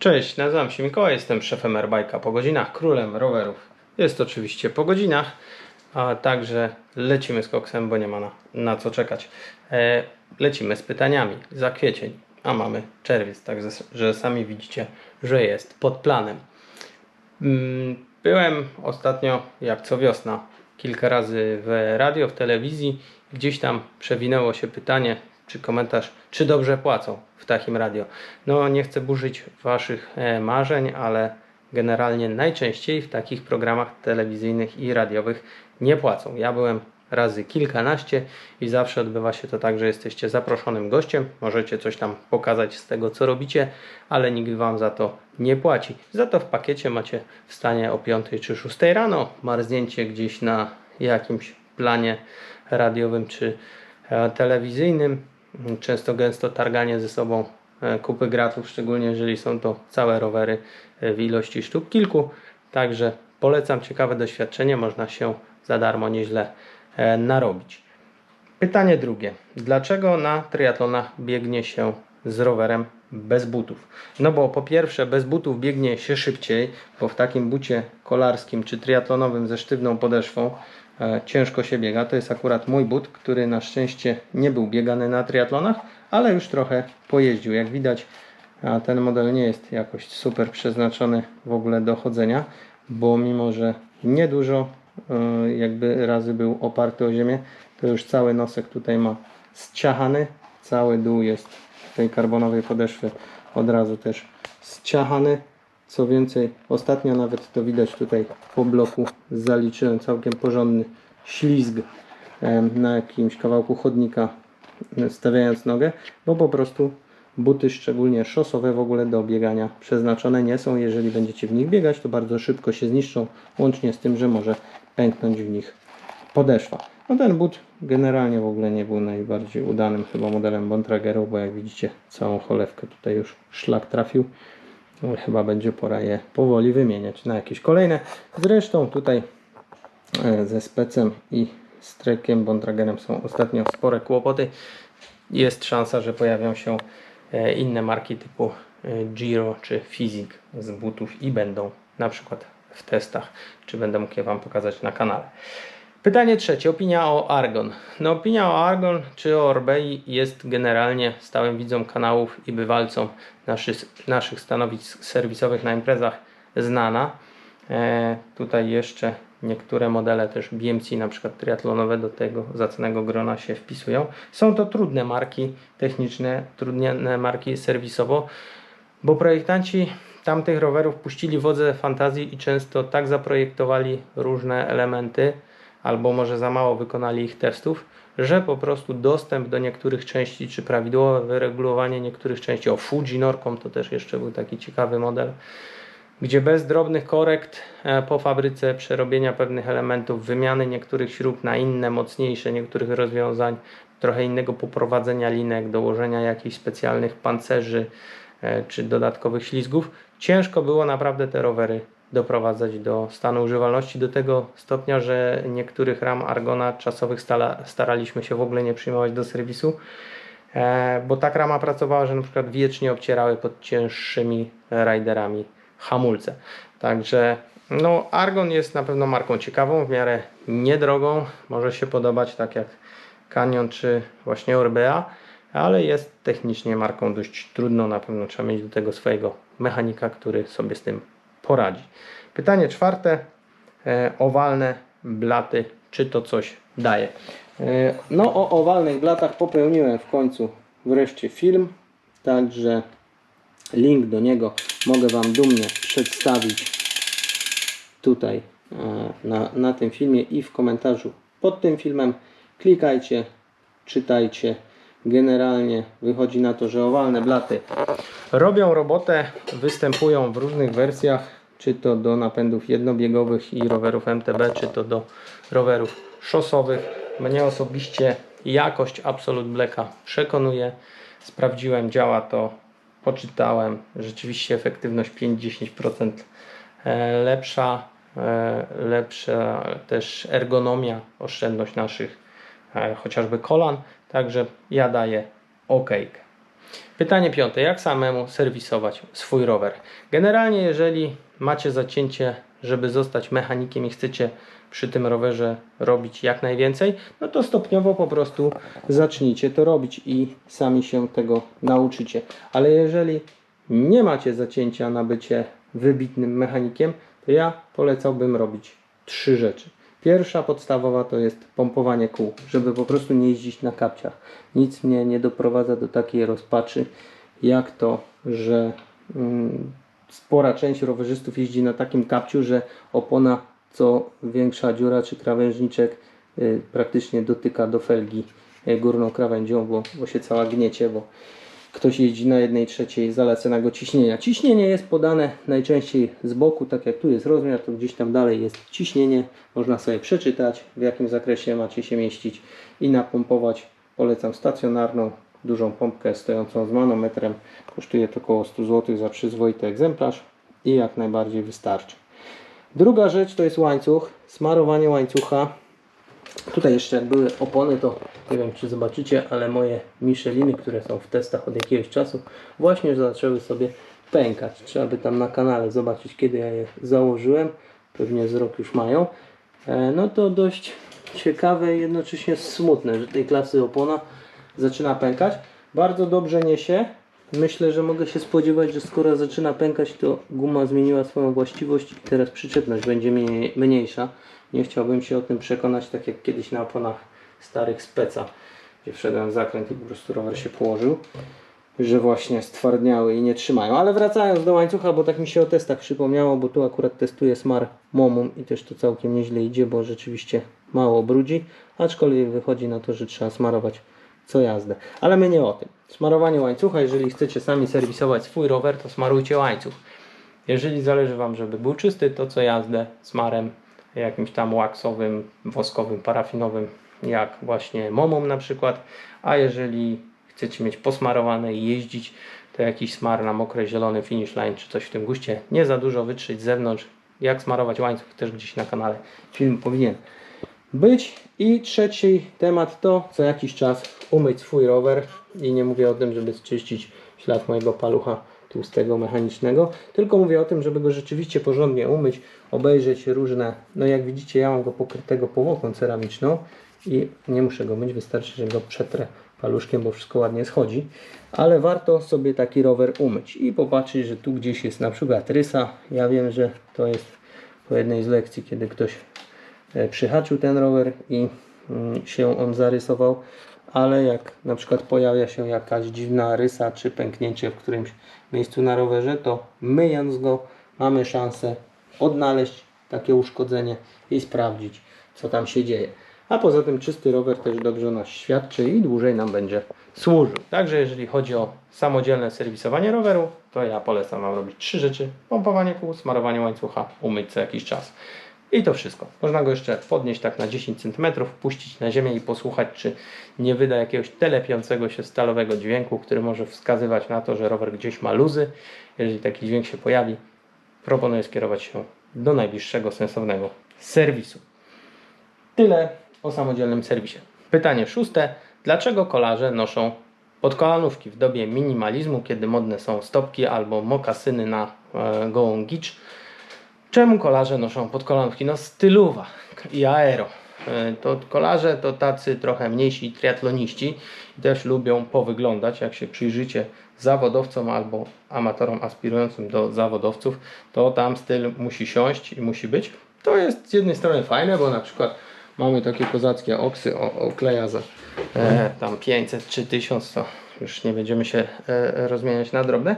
Cześć, nazywam się Mikołaj, jestem szefem Airbike'a po godzinach, królem rowerów. Jest oczywiście po godzinach, a także lecimy z koksem, bo nie ma na, na co czekać. E, lecimy z pytaniami za kwiecień, a mamy czerwiec, także że sami widzicie, że jest pod planem. Mm, Byłem ostatnio, jak co wiosna, kilka razy w radio, w telewizji. Gdzieś tam przewinęło się pytanie, czy komentarz, czy dobrze płacą w takim radio. No, nie chcę burzyć Waszych e, marzeń, ale generalnie najczęściej w takich programach telewizyjnych i radiowych nie płacą. Ja byłem razy kilkanaście i zawsze odbywa się to tak, że jesteście zaproszonym gościem, możecie coś tam pokazać z tego, co robicie, ale nikt Wam za to nie płaci. Za to w pakiecie macie wstanie o 5 czy 6 rano, marznięcie gdzieś na jakimś planie radiowym czy e, telewizyjnym, często gęsto targanie ze sobą e, kupy gratów, szczególnie jeżeli są to całe rowery e, w ilości sztuk kilku. Także polecam ciekawe doświadczenie, można się za darmo nieźle e, narobić. Pytanie drugie. Dlaczego na triatlonach biegnie się z rowerem bez butów? No bo po pierwsze bez butów biegnie się szybciej, bo w takim bucie kolarskim czy triatlonowym ze sztywną podeszwą ciężko się biega. To jest akurat mój but, który na szczęście nie był biegany na triatlonach, ale już trochę pojeździł. Jak widać ten model nie jest jakoś super przeznaczony w ogóle do chodzenia, bo mimo, że niedużo e, jakby razy był oparty o ziemię, to już cały nosek tutaj ma zciachany, cały dół jest tej karbonowej podeszwy od razu też zciachany. Co więcej, ostatnio nawet to widać tutaj po bloku zaliczyłem całkiem porządny ślizg na jakimś kawałku chodnika stawiając nogę, bo po prostu buty, szczególnie szosowe, w ogóle do biegania przeznaczone nie są. Jeżeli będziecie w nich biegać, to bardzo szybko się zniszczą, łącznie z tym, że może pęknąć w nich podeszwa. No ten but generalnie w ogóle nie był najbardziej udanym chyba modelem Bontragerów, bo jak widzicie całą cholewkę tutaj już szlak trafił. Chyba będzie pora je powoli wymieniać na jakieś kolejne. Zresztą tutaj e, ze specem i strekiem Bontragerem są ostatnio spore kłopoty. Jest szansa, że pojawią się e, inne marki typu e, Giro czy Fizik z butów i będą na przykład w testach, czy będę mógł je Wam pokazać na kanale. Pytanie trzecie, opinia o Argon. No opinia o Argon czy o Orbei jest generalnie stałym widzom kanałów i bywalcom naszych, naszych stanowisk serwisowych na imprezach znana. E, tutaj jeszcze niektóre modele też BMC, na przykład triatlonowe, do tego zacnego grona się wpisują. Są to trudne marki techniczne, trudne marki serwisowo, bo projektanci tamtych rowerów puścili wodze fantazji i często tak zaprojektowali różne elementy, albo może za mało wykonali ich testów, że po prostu dostęp do niektórych części, czy prawidłowe wyregulowanie niektórych części, o Fuji Norcom to też jeszcze był taki ciekawy model, gdzie bez drobnych korekt e, po fabryce, przerobienia pewnych elementów, wymiany niektórych śrub na inne, mocniejsze, niektórych rozwiązań, trochę innego poprowadzenia linek, dołożenia jakichś specjalnych pancerzy e, czy dodatkowych ślizgów, ciężko było naprawdę te rowery doprowadzać do stanu używalności do tego stopnia, że niektórych ram Argona czasowych stala, staraliśmy się w ogóle nie przyjmować do serwisu, e, bo tak rama pracowała, że na przykład wiecznie obcierały pod cięższymi riderami hamulce. Także no, Argon jest na pewno marką ciekawą, w miarę niedrogą, może się podobać tak jak Canyon czy właśnie Orbea, ale jest technicznie marką dość trudną, na pewno trzeba mieć do tego swojego mechanika, który sobie z tym poradzi. Pytanie czwarte, e, owalne blaty, czy to coś daje? E, no o owalnych blatach popełniłem w końcu wreszcie film, także link do niego mogę Wam dumnie przedstawić tutaj e, na, na tym filmie i w komentarzu pod tym filmem. Klikajcie, czytajcie. Generalnie wychodzi na to, że owalne blaty robią robotę, występują w różnych wersjach, czy to do napędów jednobiegowych i rowerów MTB, czy to do rowerów szosowych. Mnie osobiście jakość Absolute Blacka przekonuje. Sprawdziłem, działa to, poczytałem. Rzeczywiście efektywność 5-10% e, lepsza, e, lepsza też ergonomia, oszczędność naszych e, chociażby kolan. Także ja daję OK. Pytanie piąte. Jak samemu serwisować swój rower? Generalnie, jeżeli macie zacięcie, żeby zostać mechanikiem i chcecie przy tym rowerze robić jak najwięcej, no to stopniowo po prostu zacznijcie to robić i sami się tego nauczycie. Ale jeżeli nie macie zacięcia na bycie wybitnym mechanikiem, to ja polecałbym robić trzy rzeczy. Pierwsza podstawowa to jest pompowanie kół, żeby po prostu nie jeździć na kapciach. Nic mnie nie doprowadza do takiej rozpaczy, jak to, że mm, spora część rowerzystów jeździ na takim kapciu, że opona co większa dziura czy krawężniczek y, praktycznie dotyka do felgi y, górną krawędzią, bo, bo się cała gniecie, bo ktoś jeździ na jednej trzeciej zalecanego ciśnienia. Ciśnienie jest podane najczęściej z boku, tak jak tu jest rozmiar, to gdzieś tam dalej jest ciśnienie. Można sobie przeczytać, w jakim zakresie macie się mieścić i napompować. Polecam stacjonarną, dużą pompkę stojącą z manometrem. Kosztuje to około 100 zł za przyzwoity egzemplarz i jak najbardziej wystarczy. Druga rzecz to jest łańcuch, smarowanie łańcucha. Tutaj jeszcze jak były opony, to nie wiem czy zobaczycie, ale moje Micheliny, które są w testach od jakiegoś czasu, właśnie zaczęły sobie pękać. Trzeba by tam na kanale zobaczyć, kiedy ja je założyłem. Pewnie z rok już mają. E, No to dość ciekawe i jednocześnie smutne, że tej klasy opona zaczyna pękać. Bardzo dobrze niesie. Myślę, że mogę się spodziewać, że skoro zaczyna pękać, to guma zmieniła swoją właściwość i teraz przyczepność będzie mniej, mniejsza. Nie chciałbym się o tym przekonać, tak jak kiedyś na oponach starych speca, gdzie wszedłem w zakręt i po prostu rower się położył, że właśnie stwardniały i nie trzymają. Ale wracając do łańcucha, bo tak mi się o testach przypomniało, bo tu akurat testuję Smar Momum i też to całkiem nieźle idzie, bo rzeczywiście mało brudzi, aczkolwiek wychodzi na to, że trzeba smarować co jazdę. Ale my nie o tym. Smarowanie łańcucha, jeżeli chcecie sami serwisować swój rower, to smarujcie łańcuch. Jeżeli zależy Wam, żeby był czysty, to co jazdę smarem jakimś tam waksowym, woskowym, parafinowym, jak właśnie momom na przykład. A jeżeli chcecie mieć posmarowane i jeździć, to jakiś smar na mokre, zielony finish line czy coś w tym guście. Nie za dużo wytrzeć z zewnątrz. Jak smarować łańcuch też gdzieś na kanale film powinien być. I trzeci temat to co jakiś czas umyć swój rower i nie mówię o tym, żeby czyścić ślad mojego palucha tłustego mechanicznego, tylko mówię o tym, żeby go rzeczywiście porządnie umyć, obejrzeć różne, no jak widzicie ja mam go pokrytego powłoką ceramiczną i nie muszę go myć, wystarczy, że go przetrę paluszkiem, bo wszystko ładnie schodzi, ale warto sobie taki rower umyć i popatrzeć, że tu gdzieś jest na przykład rysa, ja wiem, że to jest po jednej z lekcji, kiedy ktoś e, przyhaczył ten rower i mm, się on zarysował, ale jak na przykład pojawia się jakaś dziwna rysa czy pęknięcie w którymś miejscu na rowerze, to myjąc go mamy szansę odnaleźć takie uszkodzenie i sprawdzić co tam się dzieje. A poza tym czysty rower też dobrze nas świadczy i dłużej nam będzie służył. Także jeżeli chodzi o samodzielne serwisowanie roweru, to ja polecam Wam robić trzy rzeczy. Pompowanie kół, smarowanie łańcucha, umyć co jakiś czas. I to wszystko. Można go jeszcze podnieść tak na 10 cm, puścić na ziemię i posłuchać, czy nie wyda jakiegoś telepiącego się stalowego dźwięku, który może wskazywać na to, że rower gdzieś ma luzy. Jeżeli taki dźwięk się pojawi, proponuję skierować się do najbliższego sensownego serwisu. Tyle o samodzielnym serwisie. Pytanie szóste. Dlaczego kolarze noszą podkolanówki w dobie minimalizmu, kiedy modne są stopki albo mokasyny na e, gołą gicz? Czemu kolarze noszą podkolanówki? No stylowa i aero. E, To kolarze to tacy trochę mniejsi triatloniści też lubią powyglądać. Jak się przyjrzycie zawodowcom albo amatorom aspirującym do zawodowców, to tam styl musi siąść i musi być. To jest z jednej strony fajne, bo na przykład mamy takie kozackie oksy o, o kleja za e, tam 500 czy 1000, to już nie będziemy się e, rozmieniać na drobne.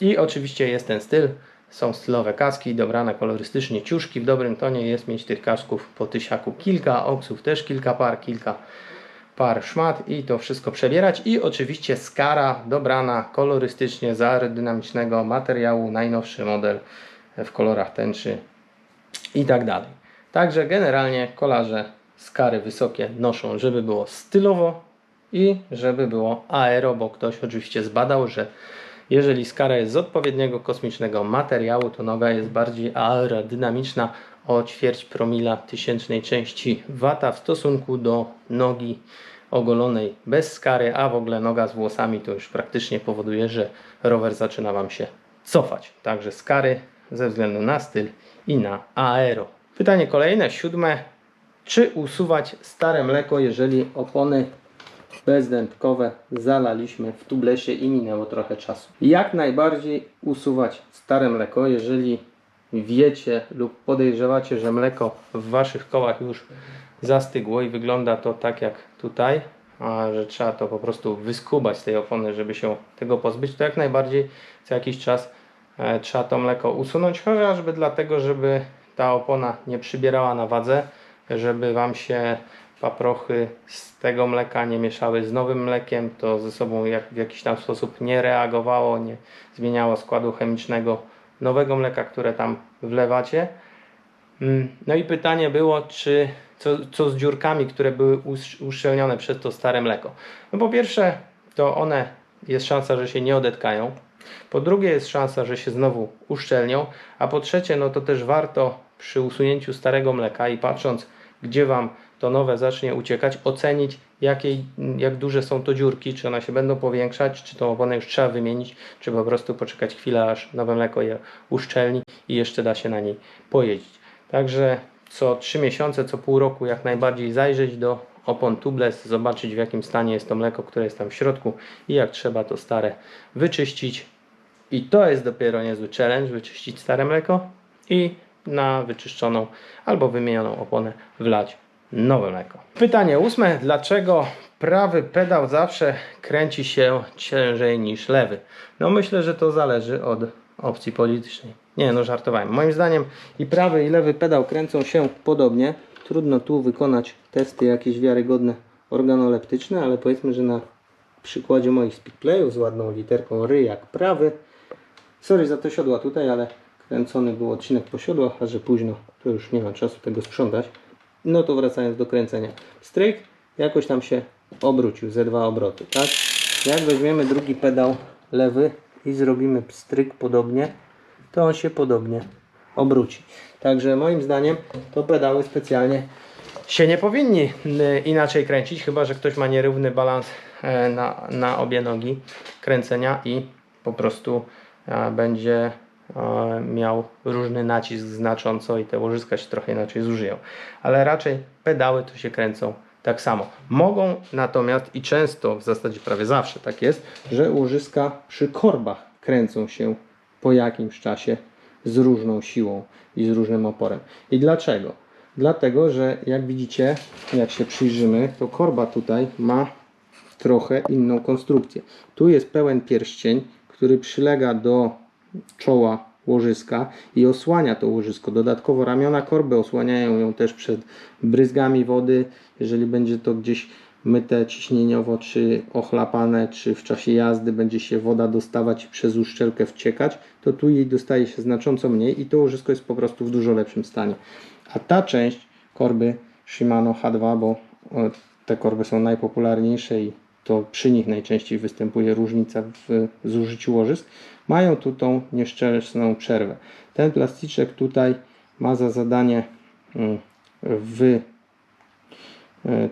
I oczywiście jest ten styl, są stylowe kaski, dobrane kolorystycznie, ciuszki w dobrym tonie jest mieć tych kasków po tysiaku kilka, oksów też kilka par, kilka par szmat i to wszystko przebierać i oczywiście skara dobrana kolorystycznie z aerodynamicznego materiału, najnowszy model w kolorach tęczy i tak dalej. Także generalnie kolarze skary wysokie noszą, żeby było stylowo i żeby było aero, bo ktoś oczywiście zbadał, że jeżeli skara jest z odpowiedniego kosmicznego materiału, to noga jest bardziej aerodynamiczna o ćwierć promila tysięcznej części wata w stosunku do nogi ogolonej bez skary, a w ogóle noga z włosami to już praktycznie powoduje, że rower zaczyna Wam się cofać. Także skary ze względu na styl i na aero. Pytanie kolejne, siódme. Czy usuwać stare mleko, jeżeli opony bezdętkowe zalaliśmy w tublesie i minęło trochę czasu? Jak najbardziej usuwać stare mleko, jeżeli wiecie lub podejrzewacie, że mleko w Waszych kołach już zastygło i wygląda to tak jak tutaj, a że trzeba to po prostu wyskubać z tej opony, żeby się tego pozbyć, to jak najbardziej co jakiś czas e, trzeba to mleko usunąć, chociażby dlatego, żeby ta opona nie przybierała na wadze, żeby Wam się paprochy z tego mleka nie mieszały z nowym mlekiem, to ze sobą jak, w jakiś tam sposób nie reagowało, nie zmieniało składu chemicznego nowego mleka, które tam wlewacie. Mm, No i pytanie było, czy co, co z dziurkami, które były usz- uszczelnione przez to stare mleko. No po pierwsze, to one jest szansa, że się nie odetkają. Po drugie jest szansa, że się znowu uszczelnią, a po trzecie, no to też warto przy usunięciu starego mleka i patrząc, gdzie Wam to nowe zacznie uciekać, ocenić jakiej, jak duże są to dziurki, czy one się będą powiększać, czy tą oponę już trzeba wymienić, czy po prostu poczekać chwilę, aż nowe mleko je uszczelni i jeszcze da się na niej pojeździć. Także co 3 miesiące, co pół roku jak najbardziej zajrzeć do opon tubeless, zobaczyć w jakim stanie jest to mleko, które jest tam w środku i jak trzeba to stare wyczyścić. I to jest dopiero niezły challenge, wyczyścić stare mleko i na wyczyszczoną albo wymienioną oponę wlać nowe. Pytanie ósme. Dlaczego prawy pedał zawsze kręci się ciężej niż lewy? No myślę, że to zależy od opcji politycznej. Nie, no żartowałem. Moim zdaniem i prawy i lewy pedał kręcą się podobnie. Trudno tu wykonać testy jakieś wiarygodne organoleptyczne, ale powiedzmy, że na przykładzie moich speedplayów z ładną literką ry jak prawy. Sorry za te siodła tutaj, ale kręcony był odcinek po siodłach, a że późno, to już nie ma czasu tego sprzątać. No to wracając do kręcenia. Stryk jakoś tam się obrócił, ze dwa obroty, tak? Jak weźmiemy drugi pedał lewy i zrobimy stryk podobnie, to on się podobnie obróci. Także moim zdaniem to pedały specjalnie się nie powinni y, inaczej kręcić, chyba że ktoś ma nierówny balans e, na, na obie nogi kręcenia i po prostu e, będzie miał różny nacisk znacząco i te łożyska się trochę inaczej zużyją. Ale raczej pedały to się kręcą tak samo. Mogą natomiast i często, w zasadzie prawie zawsze tak jest, że łożyska przy korbach kręcą się po jakimś czasie z różną siłą i z różnym oporem. I dlaczego? Dlatego, że jak widzicie, jak się przyjrzymy, to korba tutaj ma trochę inną konstrukcję. Tu jest pełen pierścień, który przylega do czoła łożyska i osłania to łożysko. Dodatkowo ramiona korby osłaniają ją też przed bryzgami wody, jeżeli będzie to gdzieś myte ciśnieniowo, czy ochlapane, czy w czasie jazdy będzie się woda dostawać i przez uszczelkę wciekać, to tu jej dostaje się znacząco mniej i to łożysko jest po prostu w dużo lepszym stanie. A ta część korby Shimano H2, bo e, te korby są najpopularniejsze i to przy nich najczęściej występuje różnica w zużyciu łożysk, mają tu tą nieszczęsną przerwę. Ten plasticzek tutaj ma za zadanie mm, wy e,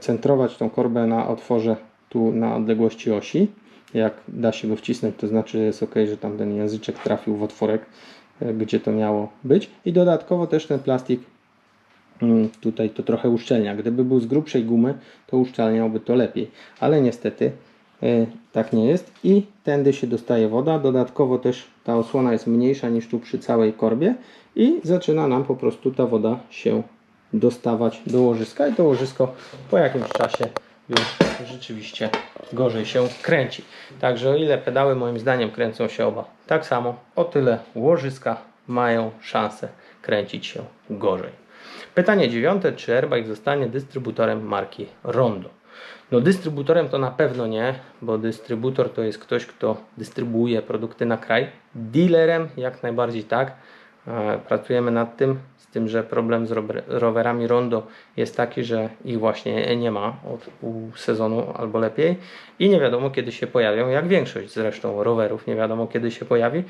tą korbę na otworze tu na odległości osi. Jak da się go wcisnąć, to znaczy, że jest ok, że tam ten języczek trafił w otworek, e, gdzie to miało być. I dodatkowo też ten plastik mm, tutaj to trochę uszczelnia. Gdyby był z grubszej gumy, to uszczelniałby to lepiej. Ale niestety tak nie jest i tędy się dostaje woda. Dodatkowo też ta osłona jest mniejsza niż tu przy całej korbie i zaczyna nam po prostu ta woda się dostawać do łożyska i to łożysko po jakimś czasie już rzeczywiście gorzej się kręci. Także o ile pedały moim zdaniem kręcą się oba tak samo, o tyle łożyska mają szansę kręcić się gorzej. Pytanie dziewiąte, czy airbag zostanie dystrybutorem marki Rondo? No dystrybutorem to na pewno nie, bo dystrybutor to jest ktoś, kto dystrybuuje produkty na kraj. Dealerem jak najbardziej tak. E, Pracujemy nad tym, z tym, że problem z rower- rowerami Rondo jest taki, że ich właśnie nie ma od pół sezonu albo lepiej i nie wiadomo kiedy się pojawią, jak większość zresztą rowerów nie wiadomo kiedy się pojawi,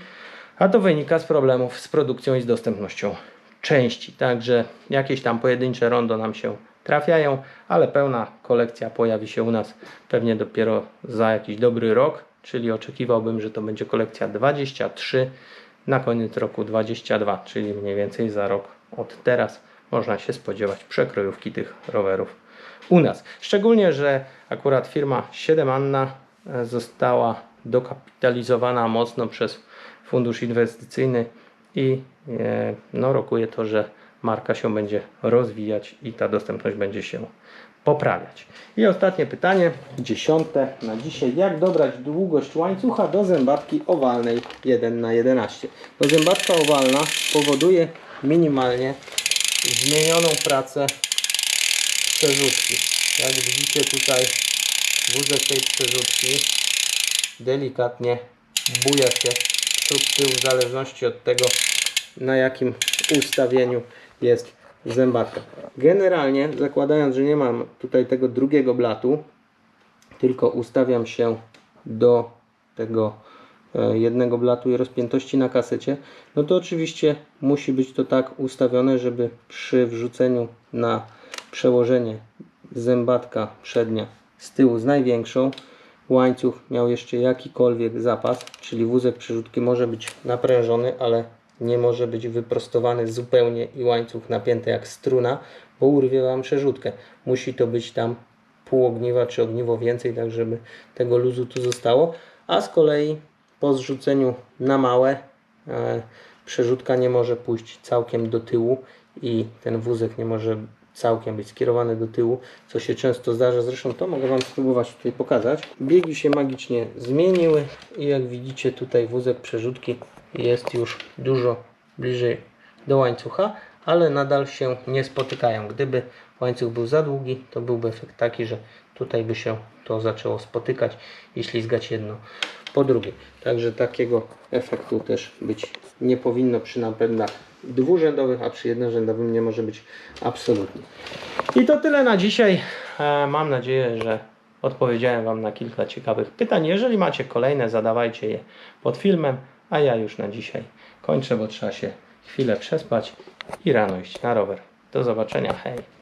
a to wynika z problemów z produkcją i z dostępnością części. Także jakieś tam pojedyncze rondo nam się trafiają, ale pełna kolekcja pojawi się u nas pewnie dopiero za jakiś dobry rok, czyli oczekiwałbym, że to będzie kolekcja 23 na koniec roku 22, czyli mniej więcej za rok od teraz można się spodziewać przekrojówki tych rowerów u nas. Szczególnie, że akurat firma 7 Anna e, została dokapitalizowana mocno przez fundusz inwestycyjny i e, no, rokuje to, że marka się będzie rozwijać i ta dostępność będzie się poprawiać. I ostatnie pytanie, dziesiąte na dzisiaj. Jak dobrać długość łańcucha do zębatki owalnej 1 na 11 No zębatka owalna powoduje minimalnie zmienioną pracę przerzutki. Jak widzicie tutaj wózek tej przerzutki delikatnie buja się przód tył w zależności od tego na jakim ustawieniu jest zębatka. Generalnie zakładając, że nie mam tutaj tego drugiego blatu, tylko ustawiam się do tego e, jednego blatu i rozpiętości na kasecie, no to oczywiście musi być to tak ustawione, żeby przy wrzuceniu na przełożenie zębatka przednia z tyłu z największą łańcuch miał jeszcze jakikolwiek zapas, czyli wózek przerzutki może być naprężony, ale nie może być wyprostowany zupełnie i łańcuch napięty jak struna, bo urwie Wam przerzutkę. Musi to być tam pół ogniwa czy ogniwo więcej, tak żeby tego luzu tu zostało. A z kolei po zrzuceniu na małe e, przerzutka nie może pójść całkiem do tyłu i ten wózek nie może całkiem być skierowany do tyłu, co się często zdarza. Zresztą to mogę Wam spróbować tutaj pokazać. Biegi się magicznie zmieniły i jak widzicie tutaj wózek przerzutki jest już dużo bliżej do łańcucha, ale nadal się nie spotykają. Gdyby łańcuch był za długi, to byłby efekt taki, że tutaj by się to zaczęło spotykać i ślizgać jedno po drugie. Także takiego efektu też być nie powinno przy napędach dwurzędowych, a przy jednorzędowym nie może być absolutnie. I to tyle na dzisiaj. E, Mam nadzieję, że odpowiedziałem Wam na kilka ciekawych pytań. Jeżeli macie kolejne, zadawajcie je pod filmem, a ja już na dzisiaj kończę, bo trzeba się chwilę przespać i rano iść na rower. Do zobaczenia, hej!